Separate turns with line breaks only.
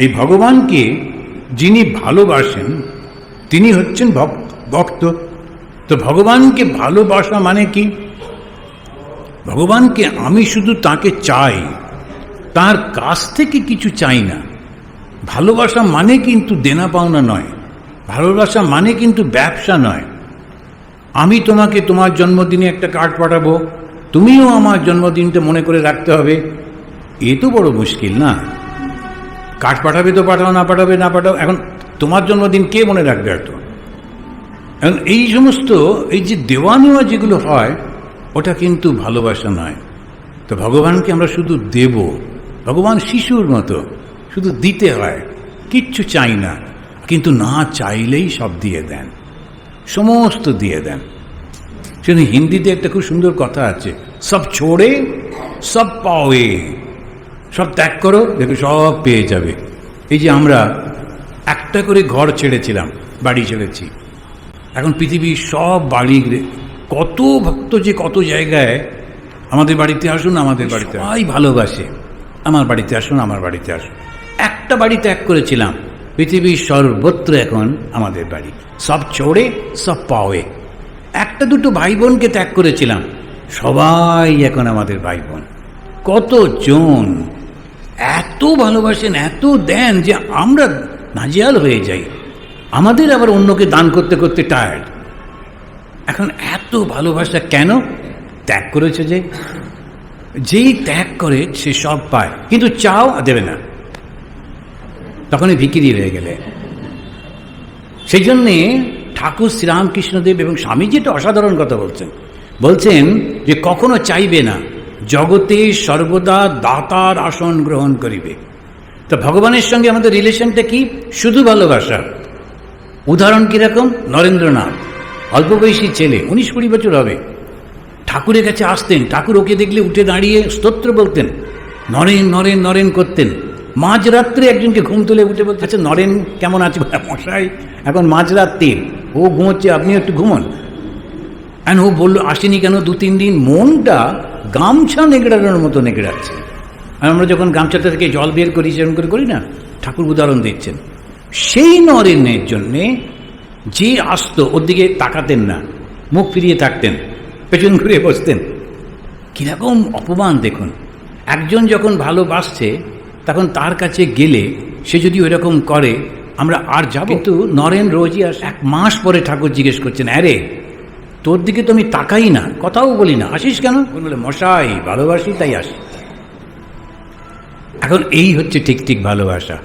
এই ভগবানকে যিনি ভালোবাসেন, তিনি হচ্ছেন ভক- ভক্ত। তো ভগবানকে ভালোবাসা মানে কি? ভগবানকে আমি শুধু তাকে চাই, তার কাছ থেকে কিছু চাই না। ভালোবাসা মানে কিন্তু দেনা পাওনা নয়, ভালোবাসা মানে কিন্তু ব্যবসা নয়। আমি তোমাকে তোমার জন্মদিনে একটা কার্ড পাঠাবো, তুমিও আমার জন্মদিনটা মনে করে রাখতে হবে। এ তো বড় মুশকিল না? কার্ড পাঠাবে তো পাঠাও, না পাঠাবে, না পাঠাও। এখন তোমার জন্মদিন কে মনে রাখবে আর তো এখন এই সমস্ত, এই যে দেওয়া নেওয়া যেগুলো হয়, ওটা কিন্তু ভালোবাসা নয়। তো ভগবানকে আমরা শুধু দেব। ভগবান শিশুর মতো, শুধু দিতে হয়, কিচ্ছু চাই না। কিন্তু না চাইলেই সব দিয়ে দেন, সমস্ত দিয়ে দেন। সেখানে হিন্দিতে একটা খুব সুন্দর কথা আছে, সব ছোড়ে, সব পাওয়ে। সব ত্যাগ করো, দেখো সব পেয়ে যাবে। এই যে আমরা একটা করে ঘর ছেড়েছিলাম, বাড়ি ছেড়েছি। এখন পৃথিবীর সব বাড়ি কত ভক্ত যে কত জায়গায় আমাদের বাড়িতে আসুন, আমাদের বাড়িতে সবাই ভালোবাসে। আমার বাড়িতে আসুন, আমার বাড়িতে আসুন। একটা বাড়ি ত্যাগ করেছিলাম। পৃথিবীর সর্বত্র এখন আমাদের বাড়ি। সব ছোড়ে সব পাওয়ে। একটা দুটো ভাই বোনকে ত্যাগ করেছিলাম। সবাই এখন আমাদের ভাই বোন কতজন এত ভালোবাসেন, এত দেন যে আমরা নাজিয়াল হয়ে যাই। আমাদের আবার অন্যকে দান করতে করতে টায়ার্ড এখন এত ভালোবাসা কেন ত্যাগ করেছে যে? যেই ত্যাগ করে সে সব পায়, কিন্তু চাও দেবে না। তখনই ভিকিরি হয়ে গেলে সেই জন্যে ঠাকুর শ্রীরামকৃষ্ণদেব এবং স্বামীজি একটা অসাধারণ কথা বলছেন। বলছেন যে কখনো চাইবে না। জগতে সর্বদা দাতার আসন গ্রহণ করিবে। তো ভগবানের সঙ্গে আমাদের রিলেশনটা কি? শুধু ভালোবাসা। উদাহরণ কীরকম নরেন্দ্রনাথ, অল্প বয়সী ছেলে, উনিশ কুড়ি বছর হবে। ঠাকুরের কাছে আসতেন, ঠাকুর ওকে দেখলে উঠে দাঁড়িয়ে স্তোত্র বলতেন, নরেন নরেন নরেন করতেন। মাঝরাত্রে একজনকে ঘুম তুলে উঠে বলতে আচ্ছা নরেন কেমন আছে? মশাই, এখন মাঝরাত্রির। ও ঘুমোচ্ছে আপনি একটু ঘুমন। অ্যান্ড ও বলল, আসেনি কেন? দু, তিন দিন মনটা গামছা নেগড়ানোর মতো নেগড়াচ্ছে। আর আমরা যখন গামছাটা থেকে জল বের করি, সেরকম করে করি না? ঠাকুর উদাহরণ দিচ্ছেন। সেই নরেনের জন্যে যে আসতো, ওর দিকে তাকাতেন না, মুখ ফিরিয়ে থাকতেন, পেছন ঘুরে বসতেন। কীরকম অপমান দেখুন। একজন যখন ভালোবাসছে, তখন তার কাছে গেলে সে যদি ওইরকম করে, আমরা আর যাব? কিন্তু নরেন রোজই আস। এক মাস পরে ঠাকুর জিজ্ঞেস করছেন, আরে তোর দিকে তো আমি তাকাই না, কথাও বলি না। আসিস কেন? বলে, মশাই, ভালোবাসি, তাই আসি। এখন এই হচ্ছে ঠিক ঠিক ভালোবাসা।